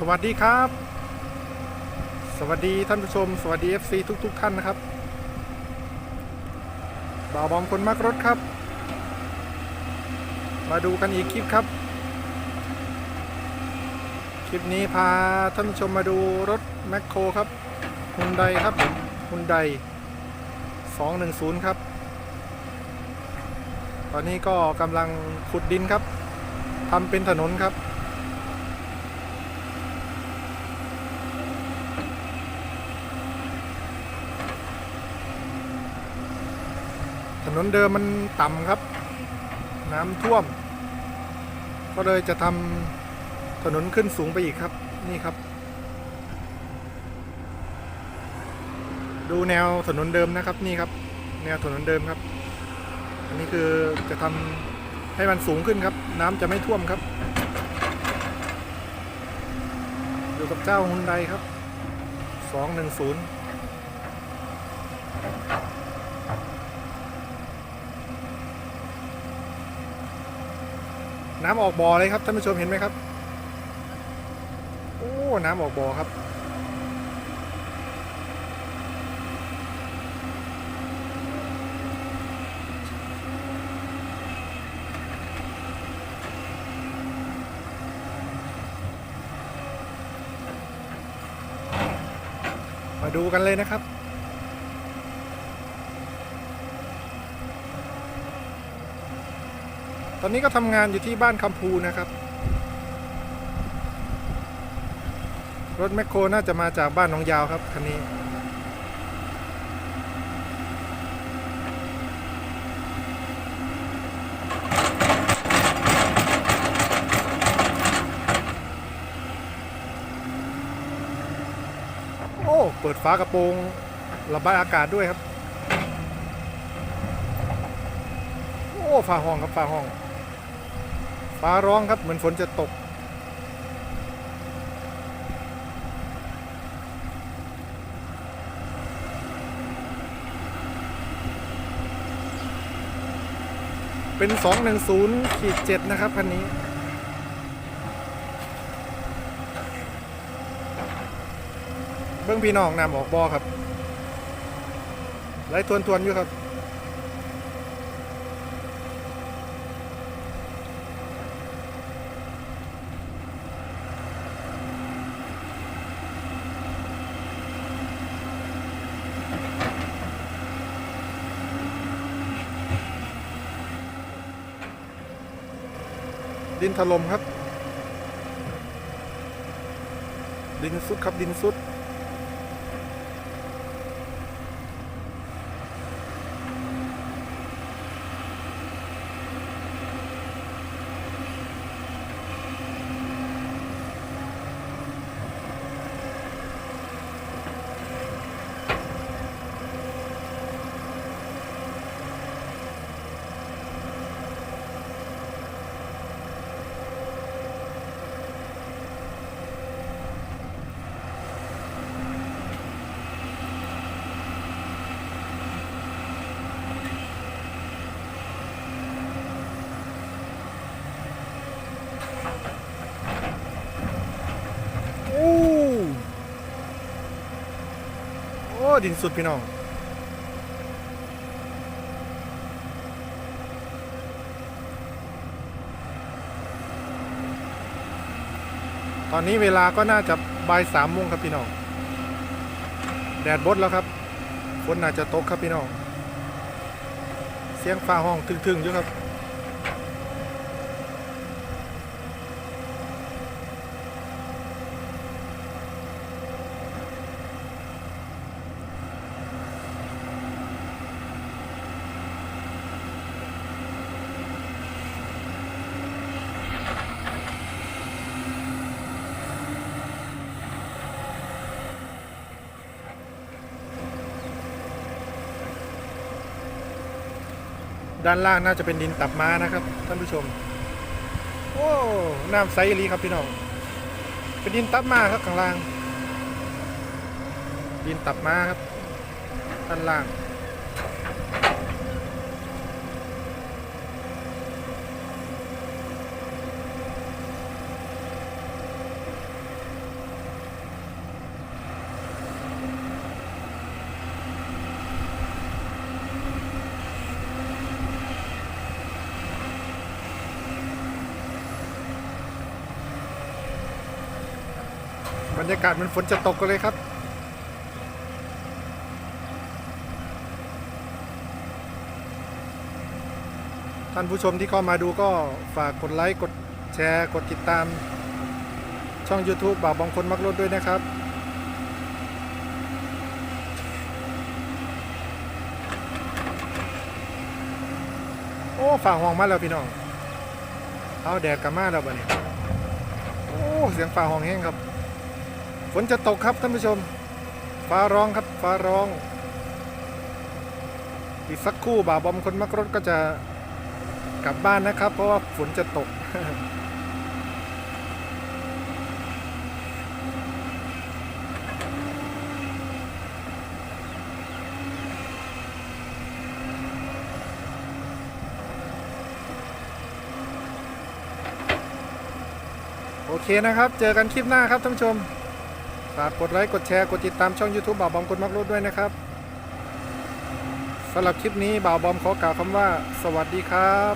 สวัสดีครับ สวัสดีท่านผู้ชม สวัสดี FC ทุกๆท่านนะครับบ่าวบอมคนมักรถครับ มาดูกันอีกคลิปครับ คลิปนี้พาท่านผู้ชมมาดูรถแมคโครครับฮุนไดครับผมฮุนได210 ครับ ตอนนี้ก็กำลังขุดดินครับทำเป็นถนนครับ นนเดิมมันต่ำครับ น้ำท่วม ก็เลยจะทำถนนขึ้นสูงไปอีกครับ นี่ครับ ดูแนวถนนเดิมนะครับนี่ครับ แนวถนนเดิมครับ อันนี้คือจะทำให้มันสูงขึ้นครับ น้ำจะไม่ท่วมครับอยู่กับเจ้าฮุนไดครับ 210 น้ำออกบ่อเลยครับท่านผู้ชมเห็นไหมครับ โอ้ น้ำออกบ่อครับ มาดูกันเลยนะครับ ตอนนี้ก็ทำงานอยู่ที่บ้านคำพูนะครับ รถแมคโครน่าจะมาจากบ้านหน้องยาวครับคันนี้โอ้ เปิดฝากระโปรงระบายอากาศด้วยครับ โอ้ฟ้าห้องครับฟ้าห้อง ฟ้าร้องครับเหมือนฝนจะตก เป็น 210ขีด7นะครับคันนี้เบื้องพี่น้องนำออกบอครับไล่ทวนทวนๆอยู่ครับ ดินถล่มครับ ดินสุดครับดินสุด โอ้โอ้ดินสุดพี่น้องตอนนี้เวลาก็น่าจะบ่ายสามโมงครับพี่น้อง แดดบดแล้วครับฝนน่าจะตกครับพี่น้อง เสียงฟ้าห้องทึ่งๆอยู่ครับ ด้านล่างน่าจะเป็นดินตับม้านะครับ ท่านผู้ชม โอ้น้ำใสอีหลีครับพี่น้อง เป็นดินตับม้าครับข้างล่าง ดินตับม้าครับ ด้านล่าง บรยากาศมันฝนจะตกกันเลยครับ ท่านผู้ชมที่เข้ามาดูก็ฝากกดไลค์ กดแชร์ กดติดตาม ช่อง YouTube บ่าวบางคนมักรถด้วยนะครับ โอ้ฝ่าห้องมาแล้วพี่น้อง เอาแดดกลับมาแล้วบ่เนี่ยโอ้ เสียงฝ่าห้องแห้งครับ ฝนจะตกครับท่านผู้ชม ฟ้าร้องครับฟ้าร้อง อีกสักคู่บ่าวบอมคนมักรถก็จะกลับบ้านนะครับ เพราะว่าฝนจะตก โอเคนะครับ เจอกันคลิปหน้าครับท่านผู้ชม ฝากกดไลค์กดแชร์กดติดตามช่อง YouTube บ่าวบอมคนมักรถด้วยนะครับสำหรับคลิปนี้บ่าวบอมขอกล่าวคำว่า สวัสดีครับ